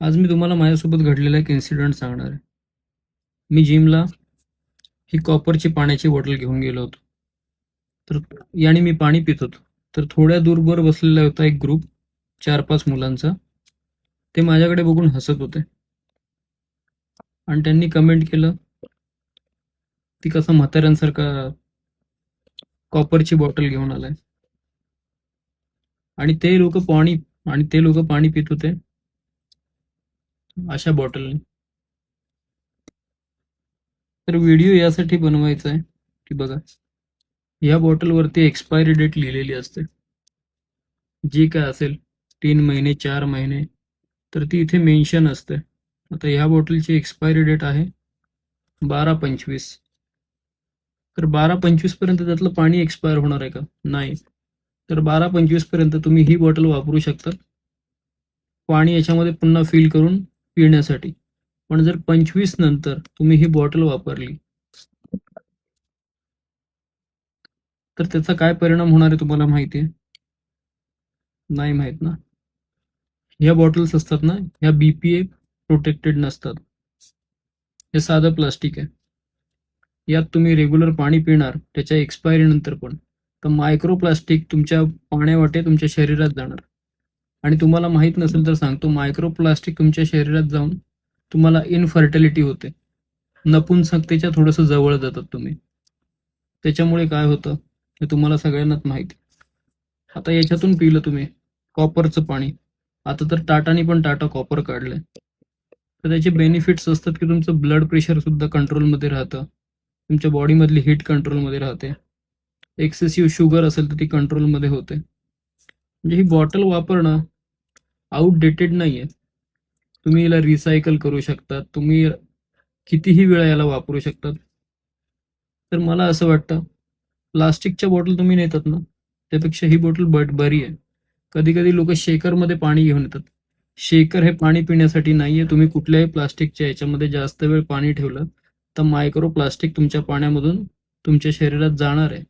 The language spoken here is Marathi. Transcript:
आज मी तुम्हाला माझ्यासोबत घडलेला एक इन्सिडेंट सांगणार आहे. मी जिमला ही कॉपरची पाण्याची बॉटल घेऊन गेलो होतो. तर याने मी पाणी पित होतो. तर थोड्या दूरवर बसलेला होता एक ग्रुप चार पाच मुलांचा. ते माझ्याकडे बघून हसत होते. आणि त्यांनी कमेंट केलं ती कसं म्हाताऱ्यांसारखा कॉपरची बॉटल घेऊन आलाय. आणि ते लोक पाणी आणि ते लोक पाणी पित होते. अशा बॉटलने तर व्हिडिओ यासाठी बनवायचा आहे की बघा या बॉटलवरती एक्सपायरी डेट लिहिलेली असते. जी काय असेल तीन महिने चार महिने तर ती इथे मेन्शन असते. आता ह्या बॉटलची एक्सपायरी डेट आहे बारा पंचवीस. तर बारा पंचवीसपर्यंत त्यातलं पाणी एक्सपायर होणार आहे का? नाही. तर बारा पंचवीसपर्यंत तुम्ही ही बॉटल वापरू शकता. पाणी याच्यामध्ये पुन्हा फिल करून पिण्यासाठी. पण जर पंचवीस नंतर तुम्ही ही बॉटल वापरली तर त्याचा काय परिणाम होणार आहे तुम्हाला माहिती आहे नाही माहीत ना. ह्या बॉटल्स असतात ना ह्या बीपीए प्रोटेक्टेड नसतात. हे साधं प्लास्टिक आहे. यात तुम्ही रेग्युलर पाणी पिणार त्याच्या एक्सपायरी नंतर पण. तर मायक्रो प्लास्टिक तुमच्या पाण्यावाटे तुमच्या शरीरात जाणार. आणि तुम्हाला माहीत नसेल तर सांगतो मायक्रो प्लास्टिक तुमच्या शरीरात जाऊन तुम्हाला इनफर्टिलिटी होते. नपुंसकतेच्या थोडंसं जवळ जातात तुम्ही. त्याच्यामुळे काय होतं हे तुम्हाला सगळ्यांनाच माहिती. आता याच्यातून पिलं तुम्ही कॉपरचं पाणी. आता तर टाटाने पण टाटा कॉपर काढलंय. तर त्याचे बेनिफिट्स असतात की तुमचं ब्लड प्रेशर सुद्धा कंट्रोलमध्ये राहतं. तुमच्या बॉडीमधली हीट कंट्रोलमध्ये राहते. एक्सेसिव्ह शुगर असेल तर ती कंट्रोलमध्ये होते. म्हणजे ही बॉटल वापरणं आउटडेटेड नाहीये. तुम्ही याला रिसायकल करू शकता तुम्ही कितीही वेळा याला वापरू शकतात. तर मला असं वाटतं प्लास्टिकच्या बॉटल तुम्ही नेतात ना त्यापेक्षा ही बॉटल बट बरी आहे. कधी कधी लोक शेकरमध्ये पाणी घेऊन येतात. शेकर हे पाणी पिण्यासाठी नाहीये. तुम्ही कुठल्याही प्लास्टिकच्या याच्यामध्ये जास्त वेळ पाणी ठेवलं तर मायक्रो प्लास्टिक तुमच्या पाण्यामधून तुमच्या शरीरात जाणार आहे.